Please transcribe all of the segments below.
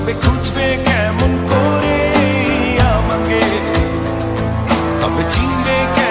তবে খুঁজবে কেমন করে আমাকে তবে চিনবে কেমন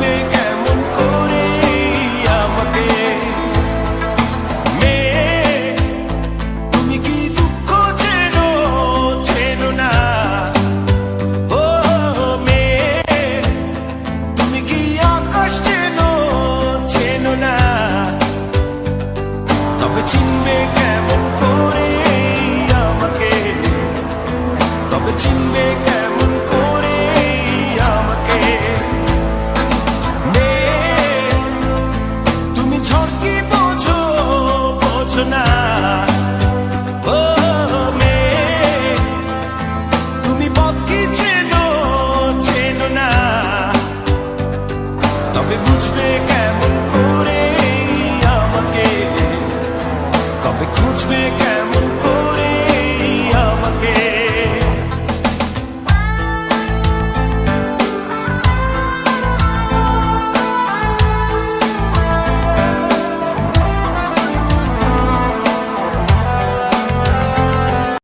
কেমন touch me again.